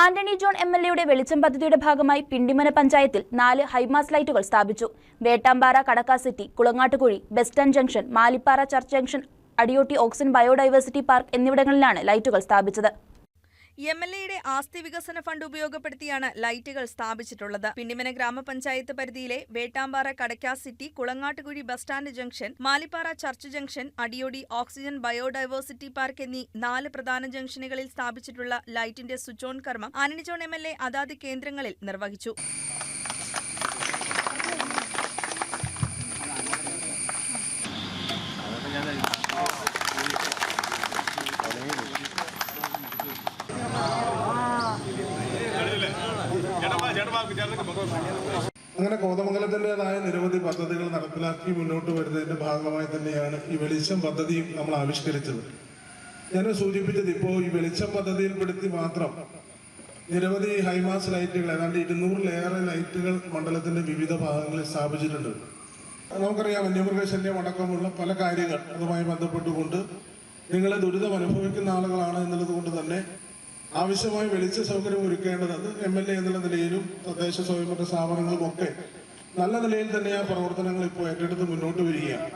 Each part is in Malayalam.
ആന്റണി ജോൺ എം എൽ എയുടെ വെളിച്ചം പദ്ധതിയുടെ ഭാഗമായി പിണ്ടിമന പഞ്ചായത്തിൽ നാല് ഹൈമാസ് ലൈറ്റുകൾ സ്ഥാപിച്ചു. Vettampara Kadakka City Kulangattukuzhi bus stand junction Malippara church junction Adiyotti oxygen biodiversity park എന്നിവിടങ്ങളിലാണ് ലൈറ്റുകൾ സ്ഥാപിച്ചത്. എം എൽ എയുടെ ആസ്തി വികസന ഫണ്ട് ഉപയോഗപ്പെടുത്തിയാണ് ലൈറ്റുകൾ സ്ഥാപിച്ചിട്ടുള്ളത്. പിണ്ടിമന ഗ്രാമപഞ്ചായത്ത് പരിധിയിലെ Vettampara Kadakka city Kulangattukuzhi bus stand junction Malippara church junction Adiyodi oxygen biodiversity park എന്നീ നാല് പ്രധാന ജംഗ്ഷനുകളിൽ സ്ഥാപിച്ചിട്ടുള്ള ലൈറ്റിന്റെ സ്വിച്ച് ഓൺ കർമ്മം Antony John M L A അതാത് കേന്ദ്രങ്ങളിൽ നിർവഹിച്ചു. അങ്ങനെ കോതമംഗലത്തിന്റെതായ നിരവധി പദ്ധതികൾ നടപ്പിലാക്കി മുന്നോട്ട് വരുന്നതിന്റെ ഭാഗമായി തന്നെയാണ് ഈ വെളിച്ചം പദ്ധതിയും നമ്മൾ ആവിഷ്കരിച്ചത്. ഞാൻ സൂചിപ്പിച്ചത് ഇപ്പോൾ ഈ വെളിച്ചം പദ്ധതിയിൽപ്പെടുത്തി മാത്രം നിരവധി ഹൈമാസ് ലൈറ്റുകൾ ഏതാണ്ട് ഇരുന്നൂറിലേറെ ലൈറ്റുകൾ മണ്ഡലത്തിന്റെ വിവിധ ഭാഗങ്ങളിൽ സ്ഥാപിച്ചിട്ടുണ്ട്. നമുക്കറിയാം വന്യമൃഗശല്യം അടക്കമുള്ള പല കാര്യങ്ങൾ അതുമായി ബന്ധപ്പെട്ടുകൊണ്ട് നിങ്ങൾ ദുരിതം അനുഭവിക്കുന്ന ആളുകളാണ് എന്നുള്ളത് കൊണ്ട് തന്നെ ആവശ്യമായ വെളിച്ച സൗകര്യം ഒരുക്കേണ്ടത് അത് എം എൽ എ എന്നുള്ള നിലയിലും തദ്ദേശ സ്വയംഭരണ സ്ഥാപനങ്ങളും ഒക്കെ നല്ല നിലയിൽ തന്നെ ആ പ്രവർത്തനങ്ങൾ ഇപ്പോൾ ഏറ്റെടുത്ത് മുന്നോട്ട് വരികയാണ്.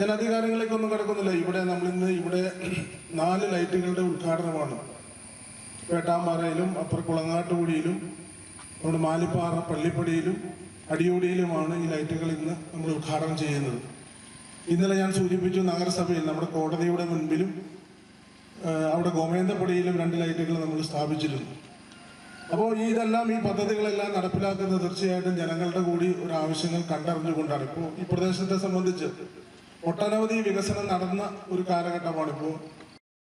ഞാൻ അധികാരങ്ങളിലേക്കൊന്നും കിടക്കുന്നില്ല. ഇവിടെ നമ്മളിന്ന് ഇവിടെ നാല് ലൈറ്റുകളുടെ ഉദ്ഘാടനമാണ്. പേട്ടാമ്പാറയിലും അപ്പുറ കുളങ്ങാട്ടുകുടിയിലും നമ്മുടെ മാലിപ്പാറ പള്ളിപ്പടിയിലും അടിയോടിയിലുമാണ് ഈ ലൈറ്റുകൾ ഇന്ന് നമ്മൾ ഉദ്ഘാടനം ചെയ്യുന്നത്. ഇന്നലെ ഞാൻ സൂചിപ്പിച്ചു നഗരസഭയിൽ നമ്മുടെ കോടതിയുടെ മുൻപിലും അവിടെ ഗോമേന്ദ്രപ്പടിയിലും രണ്ട് ലൈറ്റുകൾ നമ്മൾ സ്ഥാപിച്ചിരുന്നു. അപ്പോൾ ഇതെല്ലാം ഈ പദ്ധതികളെല്ലാം നടപ്പിലാക്കുന്നത് തീർച്ചയായിട്ടും ജനങ്ങളുടെ കൂടി ഒരു ആവശ്യങ്ങൾ കണ്ടറിഞ്ഞുകൊണ്ടാണ്. ഇപ്പോൾ ഈ പ്രദേശത്തെ സംബന്ധിച്ച് ഒട്ടനവധി വികസനം നടന്ന ഒരു കാലഘട്ടമാണ് ഇപ്പോൾ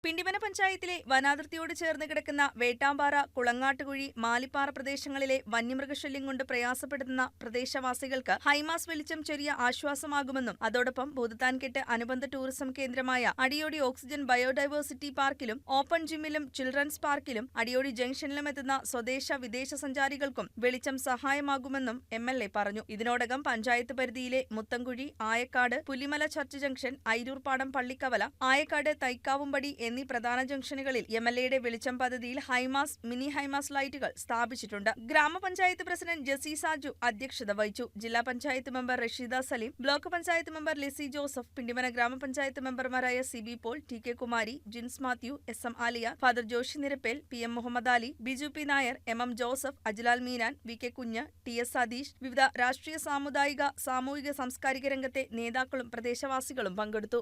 പിണ്ടിമന പഞ്ചായത്തിലെ വനാതിർത്തിയോട് ചേർന്ന് കിടക്കുന്ന വേട്ടാമ്പാറ കുളങ്ങാട്ടുകുഴി മാലിപ്പാറ പ്രദേശങ്ങളിലെ വന്യമൃഗശല്യം കൊണ്ട് പ്രയാസപ്പെടുന്ന പ്രദേശവാസികൾക്ക് ഹൈമാസ് വെളിച്ചം ചെറിയ ആശ്വാസമാകുമെന്നും അതോടൊപ്പം ഭൂതത്താൻകെട്ട് അനുബന്ധ ടൂറിസം കേന്ദ്രമായ അടിയോടി ഓക്സിജൻ ബയോഡൈവേഴ്സിറ്റി പാർക്കിലും ഓപ്പൺ ജിമ്മിലും ചിൽഡ്രൻസ് പാർക്കിലും അടിയോടി ജംഗ്ഷനിലും എത്തുന്ന സ്വദേശ വിദേശ സഞ്ചാരികൾക്കും വെളിച്ചം സഹായമാകുമെന്നും എം എൽ എ പറഞ്ഞു. ഇതിനോടകം പഞ്ചായത്ത് പരിധിയിലെ മുത്തൻകുഴി ആയക്കാട് പുലിമല ചർച്ച് ജംഗ്ഷൻ ഐരൂർപാടം പള്ളിക്കവല ആയക്കാട് തൈക്കാവുംപടി എന്നീ പ്രധാന ജംഗ്ഷനുകളിൽ എം എൽ എയുടെ വെളിച്ചം പദ്ധതിയിൽ ഹൈമാസ് മിനി ഹൈമാസ് ലൈറ്റുകൾ സ്ഥാപിച്ചിട്ടുണ്ട്. ഗ്രാമപഞ്ചായത്ത് പ്രസിഡന്റ് ജസി സാജു അധ്യക്ഷത വഹിച്ചു. ജില്ലാ panchayat member Rasheeda Saleem block panchayat member Lissy Joseph Pindimana grama panchayat മെമ്പർമാരായ C B Paul T K Kumari Jins Mathew S M Aliya father Joshy Nirappel P M Muhammad Ali Biju P Nair M M Joseph Ajlal Meenan V K Kunju T S Satheesh വിവിധ രാഷ്ട്രീയ സാമുദായിക സാമൂഹിക സാംസ്കാരിക രംഗത്തെ നേതാക്കളും പ്രദേശവാസികളും പങ്കെടുത്തു.